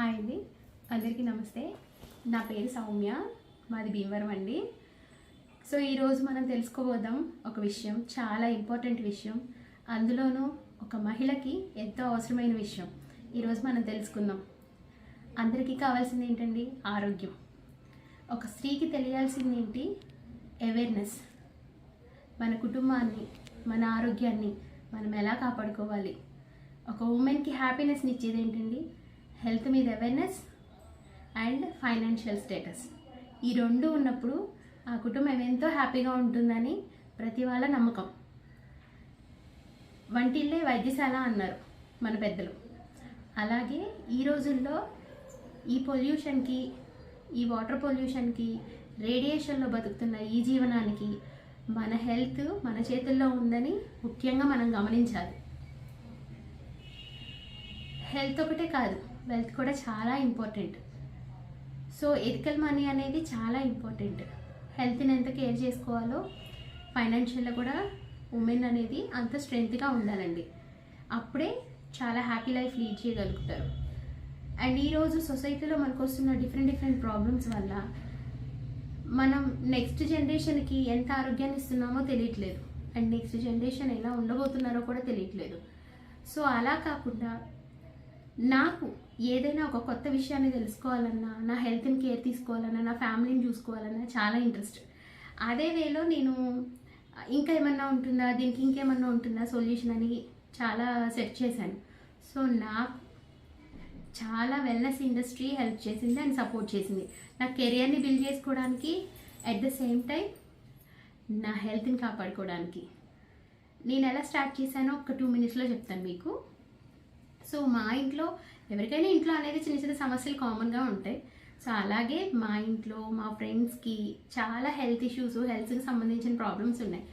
Hi అండి. అందరికీ నమస్తే. నా పేరు సౌమ్య. మాది భీమవరం అండి. సో ఈరోజు మనం తెలుసుకోబోదాం ఒక విషయం చాలా ఇంపార్టెంట్ విషయం. అందులోనూ ఒక మహిళకి ఎంతో అవసరమైన విషయం. ఈరోజు మనం తెలుసుకుందాం. అందరికీ కావాల్సింది ఏంటండి? ఆరోగ్యం. ఒక స్త్రీకి తెలియాల్సింది ఏంటి? అవేర్నెస్ మన కుటుంబాన్ని మన ఆరోగ్యాన్ని మనం ఎలా కాపాడుకోవాలి? ఒక ఉమెన్కి హ్యాపీనెస్ని ఇచ్చేది ఏంటండి? హెల్త్ మీద అవేర్నెస్ అండ్ ఫైనాన్షియల్ స్టేటస్. ఈ రెండు ఉన్నప్పుడు ఆ కుటుంబం ఎంతో హ్యాపీగా ఉంటుందని ప్రతి వాళ్ళ నమ్మకం. వంటిల్లే వైద్యశాల అన్నారు మన పెద్దలు. అలాగే ఈ రోజుల్లో ఈ పొల్యూషన్కి ఈ వాటర్ పొల్యూషన్కి రేడియేషన్లో బతుకుతున్న ఈ జీవనానికి మన హెల్త్ మన చేతుల్లో ఉందని ముఖ్యంగా మనం గమనించాలి. హెల్త్ ఒకటే కాదు వెల్త్ కూడా చాలా ఇంపార్టెంట్ సో ఎథికల్ మనీ అనేది చాలా ఇంపార్టెంట్ హెల్త్ని ఎంత కేర్ చేసుకోవాలో ఫైనాన్షియల్లో కూడా ఉమెన్ అనేది అంత స్ట్రెంగ్త్గా ఉండాలండి. అప్పుడే చాలా హ్యాపీ లైఫ్ లీడ్ చేయగలుగుతారు. అండ్ ఈరోజు సొసైటీలో మనకు వస్తున్న డిఫరెంట్ డిఫరెంట్ ప్రాబ్లమ్స్ వల్ల మనం నెక్స్ట్ జనరేషన్కి ఎంత ఆరోగ్యాన్ని ఇస్తున్నామో తెలియట్లేదు. అండ్ నెక్స్ట్ జనరేషన్ ఎలా ఉండబోతున్నారో కూడా తెలియట్లేదు. సో అలా కాకుండా నాకు ఏదైనా ఒక కొత్త విషయాన్ని తెలుసుకోవాలన్నా నా హెల్త్ని కేర్ తీసుకోవాలన్నా నా ఫ్యామిలీని చూసుకోవాలన్నా చాలా ఇంట్రెస్ట్. అదే వేలో నేను ఇంకా ఏమన్నా ఉంటుందా? దీనికి ఇంకేమన్నా ఉంటుందా? సొల్యూషన్ అని చాలా సెర్చ్ చేశాను. సో నాకు చాలా వెల్నెస్ ఇండస్ట్రీ హెల్ప్ చేసింది అండ్ సపోర్ట్ చేసింది. నా కెరియర్ని బిల్డ్ చేసుకోవడానికి అట్ ద సేమ్ టైం నా హెల్త్ని కాపాడుకోవడానికి. నేను ఎలా స్టార్ట్ చేశానో ఒక టూ మినిట్స్లో చెప్తాను మీకు. సో మా ఇంట్లో ఎవరికైనా ఇంట్లో అనేది చిన్న చిన్న సమస్యలు కామన్గా ఉంటాయి. సో అలాగే మా ఇంట్లో మా ఫ్రెండ్స్కి చాలా హెల్త్ ఇష్యూస్ హెల్త్కి సంబంధించిన ప్రాబ్లమ్స్ ఉన్నాయి.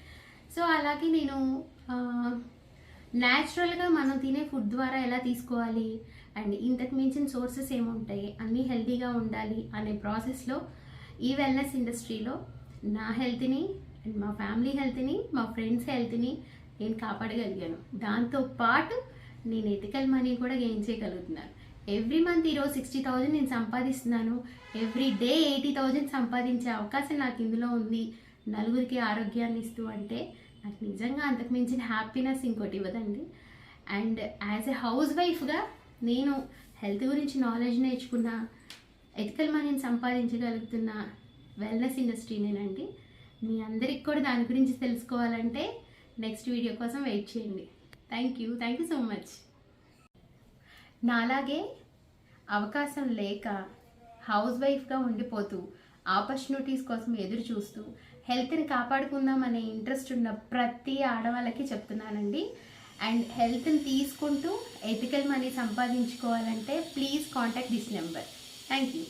సో అలాగే నేను న్యాచురల్గా మనం తినే ఫుడ్ ద్వారా ఎలా తీసుకోవాలి? అండ్ ఇంతకు మించిన సోర్సెస్ ఏముంటాయి? అన్నీ హెల్తీగా ఉండాలి అనే ప్రాసెస్లో ఈ వెల్నెస్ ఇండస్ట్రీలో నా హెల్త్ని అండ్ మా ఫ్యామిలీ హెల్త్ని మా ఫ్రెండ్స్ హెల్త్ని నేను కాపాడగలిగాను. దాంతో పాటు నేను ఎథికల్ మనీ కూడా గెయిన్ చేయగలుగుతున్నాను. ఎవ్రీ మంత్ ఈరోజు సిక్స్టీ థౌజండ్ నేను సంపాదిస్తున్నాను. ఎవ్రీ డే ఎయిటీ థౌజండ్ సంపాదించే అవకాశం నాకు ఇందులో ఉంది. నలుగురికి ఆరోగ్యాన్ని ఇస్తూ అంటే నాకు నిజంగా అంతకు మించిన హ్యాపీనెస్ ఇంకోటి ఇవ్వదండి. అండ్ యాజ్ ఎ హౌస్ వైఫ్గా నేను హెల్త్ గురించి నాలెడ్జ్ నేర్చుకున్న ఎథికల్ మనీని సంపాదించగలుగుతున్న వెల్నెస్ ఇండస్ట్రీనేనండి మీ అందరికి కూడా దాని గురించి తెలుసుకోవాలంటే నెక్స్ట్ వీడియో కోసం వెయిట్ చేయండి. Thank you thank you so much నాలాగే అవకాశం లేక హౌస్ వైఫ్గా ఉండిపోతూ ఆపర్చునిటీస్ కోసం ఎదురు చూస్తూ హెల్త్ని కాపాడుకుందాం అనే ఇంట్రెస్ట్ ఉన్న ప్రతి ఆడవాళ్ళకి చెప్తున్నానండి. అండ్ హెల్త్ని తీసుకుంటూ ethical money సంపాదించుకోవాలంటే please contact this number. Thank you